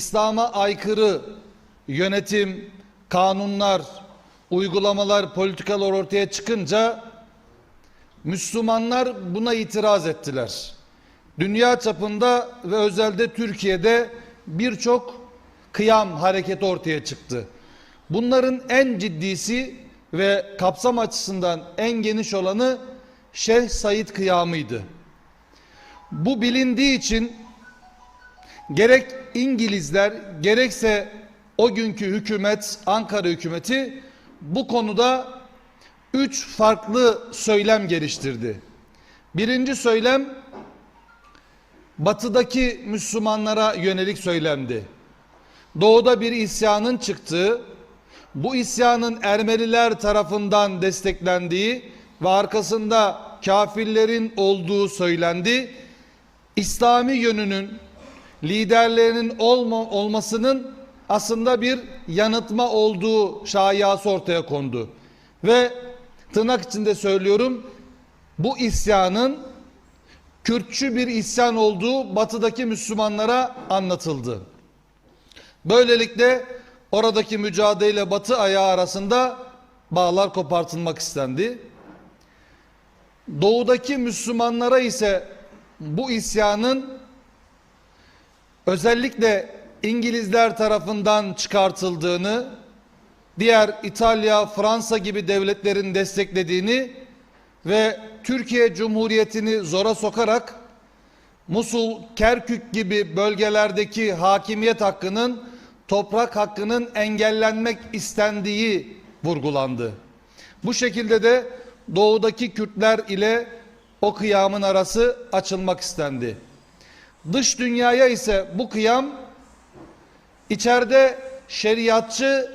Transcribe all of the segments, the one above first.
İslam'a aykırı yönetim, kanunlar, uygulamalar, politikalar ortaya çıkınca Müslümanlar buna itiraz ettiler. Dünya çapında ve özelde Türkiye'de birçok kıyam hareketi ortaya çıktı. Bunların en ciddisi ve kapsam açısından en geniş olanı Şeyh Said kıyamıydı. Bu bilindiği için gerek İngilizler gerekse o günkü hükümet Ankara hükümeti bu konuda üç farklı söylem geliştirdi. Birinci söylem batıdaki Müslümanlara yönelik söylemdi. Doğuda bir isyanın çıktığı, bu isyanın Ermeniler tarafından desteklendiği ve arkasında kafirlerin olduğu söylendi. İslami yönünün liderlerinin olma, olmasının aslında bir yanıtma olduğu şayası ortaya kondu. Ve tırnak içinde söylüyorum bu isyanın Kürtçü bir isyan olduğu batıdaki Müslümanlara anlatıldı. Böylelikle oradaki mücadele batı ayağı arasında bağlar kopartılmak istendi. Doğudaki Müslümanlara ise bu isyanın özellikle İngilizler tarafından çıkartıldığını, diğer İtalya, Fransa gibi devletlerin desteklediğini ve Türkiye Cumhuriyeti'ni zora sokarak Musul, Kerkük gibi bölgelerdeki hakimiyet hakkının, toprak hakkının engellenmek istendiği vurgulandı. Bu şekilde de doğudaki Kürtler ile o kıyamın arası açılmak istendi. Dış dünyaya ise bu kıyam içeride şeriatçı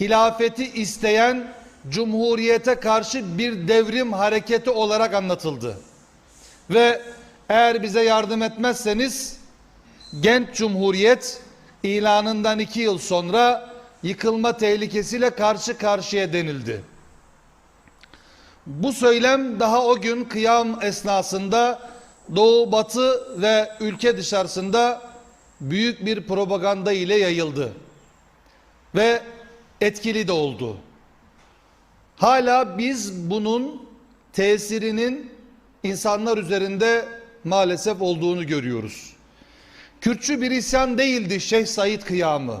hilafeti isteyen cumhuriyete karşı bir devrim hareketi olarak anlatıldı. Ve eğer bize yardım etmezseniz genç cumhuriyet ilanından iki yıl sonra yıkılma tehlikesiyle karşı karşıya denildi. Bu söylem daha o gün kıyam esnasında doğu batı ve ülke dışarısında büyük bir propaganda ile yayıldı. Ve etkili de oldu. Hala biz bunun tesirinin insanlar üzerinde maalesef olduğunu görüyoruz. Kürtçü bir isyan değildi Şeyh Said kıyamı.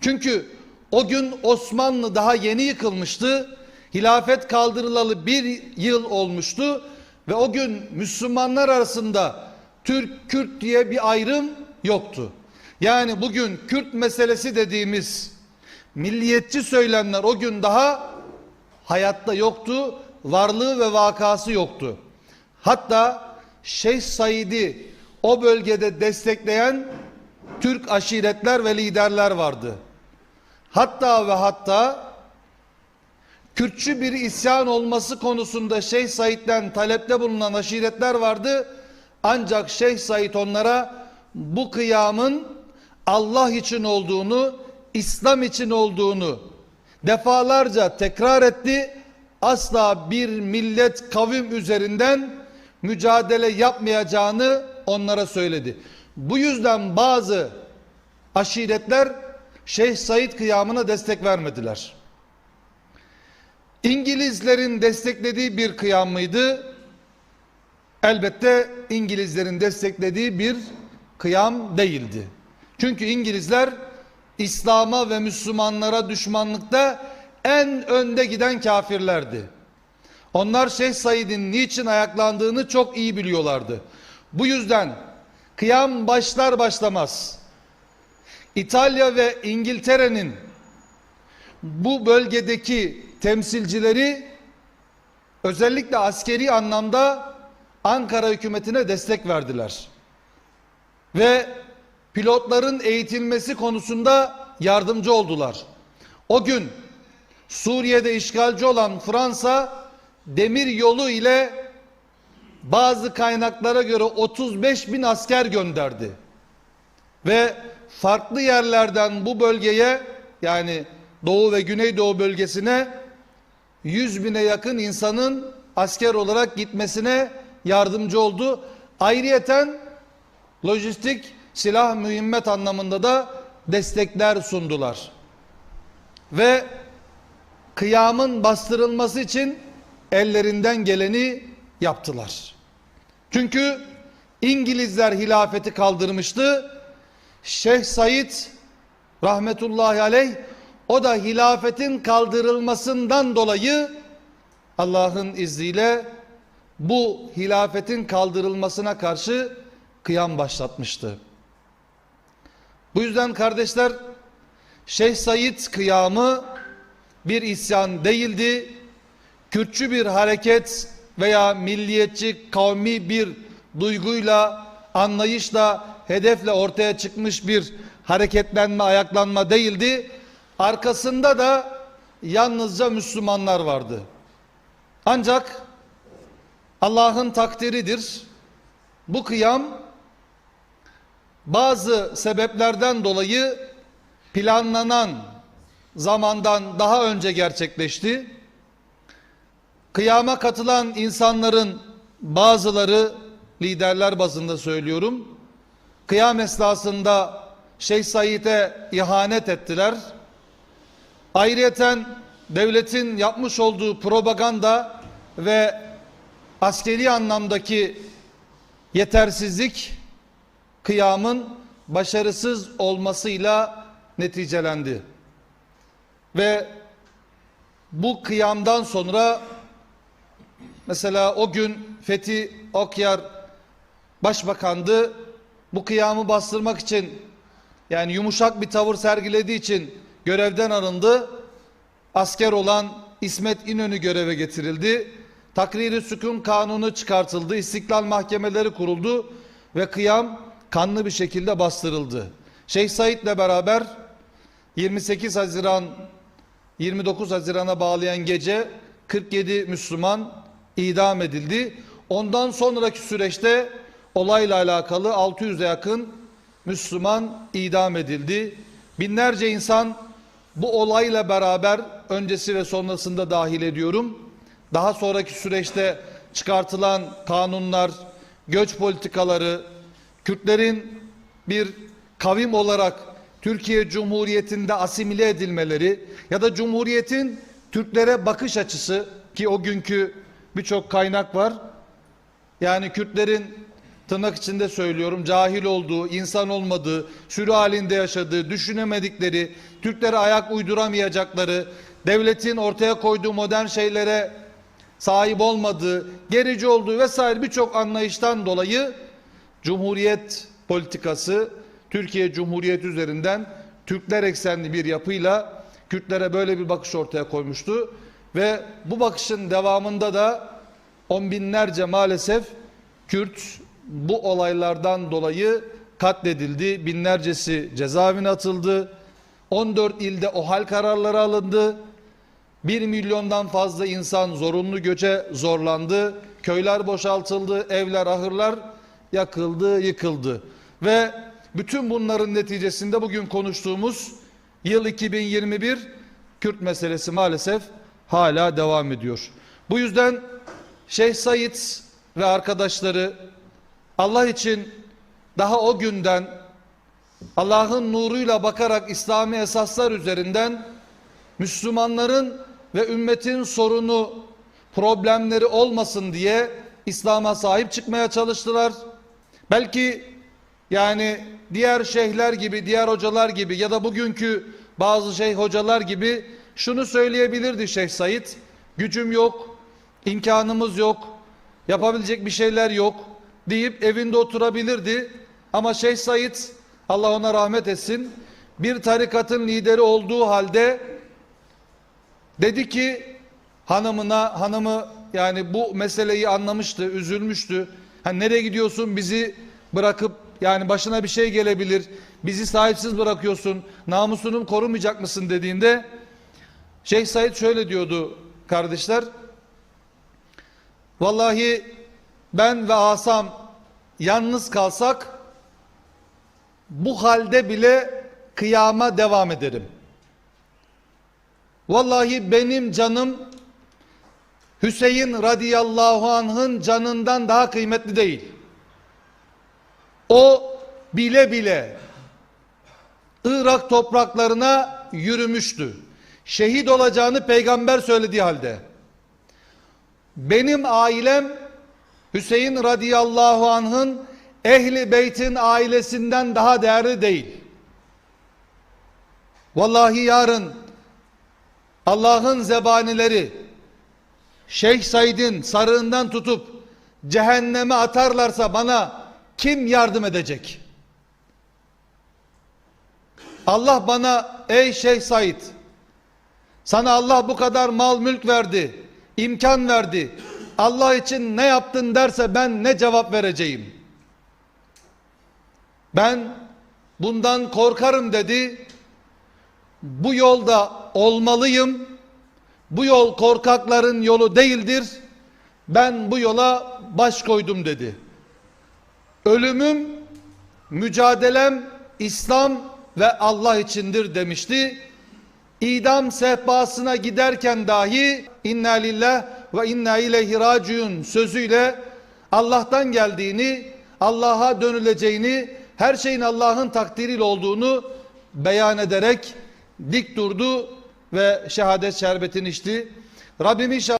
Çünkü o gün Osmanlı daha yeni yıkılmıştı. Hilafet kaldırılalı bir yıl olmuştu. Ve o gün Müslümanlar arasında Türk, Kürt diye bir ayrım yoktu. Yani bugün Kürt meselesi dediğimiz milliyetçi söylemler o gün daha hayatta yoktu. Varlığı ve vakası yoktu. Hatta Şeyh Said'i o bölgede destekleyen Türk aşiretler ve liderler vardı. Hatta ve hatta Kürtçü bir isyan olması konusunda Şeyh Said'den talepte bulunan aşiretler vardı. Ancak Şeyh Said onlara bu kıyamın Allah için olduğunu, İslam için olduğunu defalarca tekrar etti. Asla bir millet kavim üzerinden mücadele yapmayacağını onlara söyledi. Bu yüzden bazı aşiretler Şeyh Said kıyamına destek vermediler. İngilizlerin desteklediği bir kıyam mıydı? Elbette İngilizlerin desteklediği bir kıyam değildi. Çünkü İngilizler İslam'a ve Müslümanlara düşmanlıkta en önde giden kafirlerdi. Onlar Şeyh Said'in niçin ayaklandığını çok iyi biliyorlardı. Bu yüzden kıyam başlar başlamaz İtalya ve İngiltere'nin bu bölgedeki temsilcileri özellikle askeri anlamda Ankara hükümetine destek verdiler. Ve pilotların eğitilmesi konusunda yardımcı oldular. O gün Suriye'de işgalci olan Fransa demir yolu ile bazı kaynaklara göre 35 bin asker gönderdi. Ve farklı yerlerden bu bölgeye yani Doğu ve Güneydoğu bölgesine 100 bine yakın insanın asker olarak gitmesine yardımcı oldu. Ayrıyeten lojistik silah mühimmet anlamında da destekler sundular. Ve kıyamın bastırılması için ellerinden geleni yaptılar. Çünkü İngilizler hilafeti kaldırmıştı. Şeyh Said rahmetullahi aleyh o da hilafetin kaldırılmasından dolayı Allah'ın izniyle bu hilafetin kaldırılmasına karşı kıyam başlatmıştı. Bu yüzden kardeşler Şeyh Said kıyamı bir isyan değildi. Kürtçü bir hareket veya milliyetçi kavmi bir duyguyla, anlayışla, hedefle ortaya çıkmış bir hareketlenme, ayaklanma değildi. Arkasında da yalnızca Müslümanlar vardı. Ancak Allah'ın takdiridir. Bu kıyam bazı sebeplerden dolayı planlanan zamandan daha önce gerçekleşti. Kıyama katılan insanların bazıları liderler bazında söylüyorum. Kıyam esnasında Şeyh Said'e ihanet ettiler. Ayrıyeten devletin yapmış olduğu propaganda ve askeri anlamdaki yetersizlik kıyamın başarısız olmasıyla neticelendi. Ve bu kıyamdan sonra mesela o gün Fethi Okyar başbakandı. Bu kıyamı bastırmak için yani yumuşak bir tavır sergilediği için görevden alındı. Asker olan İsmet İnönü göreve getirildi. Takriri sükun kanunu çıkartıldı. İstiklal mahkemeleri kuruldu ve kıyam kanlı bir şekilde bastırıldı. Şeyh Said'le beraber 28 Haziran 29 Haziran'a bağlayan gece 47 Müslüman idam edildi. Ondan sonraki süreçte olayla alakalı 600'e yakın Müslüman idam edildi. Binlerce insan bu olayla beraber öncesi ve sonrasında dahil ediyorum. Daha sonraki süreçte çıkartılan kanunlar, göç politikaları, Kürtlerin bir kavim olarak Türkiye Cumhuriyeti'nde asimile edilmeleri ya da Cumhuriyet'in Türklere bakış açısı ki o günkü birçok kaynak var. Yani Kürtlerin tırnak içinde söylüyorum cahil olduğu, insan olmadığı, sürü halinde yaşadığı, düşünemedikleri, Türklere ayak uyduramayacakları, devletin ortaya koyduğu modern şeylere sahip olmadığı, gerici olduğu vesaire birçok anlayıştan dolayı Cumhuriyet politikası Türkiye Cumhuriyeti üzerinden Türkler eksenli bir yapıyla Kürtlere böyle bir bakış ortaya koymuştu. Ve bu bakışın devamında da on binlerce maalesef Kürt bu olaylardan dolayı katledildi. Binlercesi cezaevine atıldı. 14 ilde OHAL kararları alındı. 1 milyondan fazla insan zorunlu göçe zorlandı. Köyler boşaltıldı, evler, ahırlar yakıldı, yıkıldı. Ve bütün bunların neticesinde bugün konuştuğumuz yıl 2021 Kürt meselesi maalesef hala devam ediyor. Bu yüzden Şeyh Said ve arkadaşları Allah için daha o günden Allah'ın nuruyla bakarak İslami esaslar üzerinden Müslümanların ve ümmetin sorunu, problemleri olmasın diye İslam'a sahip çıkmaya çalıştılar. Belki yani diğer şeyhler gibi, diğer hocalar gibi ya da bugünkü bazı şeyh hocalar gibi şunu söyleyebilirdi Şeyh Said. Gücüm yok, imkanımız yok, yapabilecek bir şeyler yok deyip evinde oturabilirdi. Ama Şeyh Said Allah ona rahmet etsin bir tarikatın lideri olduğu halde dedi ki hanımına hanımı yani bu meseleyi anlamıştı, üzülmüştü. Hani nereye gidiyorsun bizi bırakıp yani başına bir şey gelebilir. Bizi sahipsiz bırakıyorsun. Namusunu korumayacak mısın dediğinde Şeyh Said şöyle diyordu kardeşler. Vallahi ben ve Asam yalnız kalsak bu halde bile kıyama devam ederim. Vallahi benim canım Hüseyin radıyallahu anh'ın canından daha kıymetli değil. O bile bile Irak topraklarına yürümüştü. Şehit olacağını peygamber söylediği halde. Benim ailem Hüseyin radıyallahu anh'ın ehli beytin ailesinden daha değerli değil. Vallahi yarın Allah'ın zebanileri Şeyh Said'in sarığından tutup cehenneme atarlarsa bana kim yardım edecek? Allah bana ey Şeyh Said sana Allah bu kadar mal mülk verdi, imkan verdi. Allah için ne yaptın derse ben ne cevap vereceğim? Ben bundan korkarım dedi. Bu yolda olmalıyım. Bu yol korkakların yolu değildir. Ben bu yola baş koydum dedi. Ölümüm, mücadelem İslam ve Allah içindir demişti. İdam sehpasına giderken dahi inna lillah ve inna ileyhi raciun sözüyle Allah'tan geldiğini, Allah'a dönüleceğini, her şeyin Allah'ın takdiriyle olduğunu beyan ederek dik durdu ve şehadet şerbetini içti. Rabbim inşallah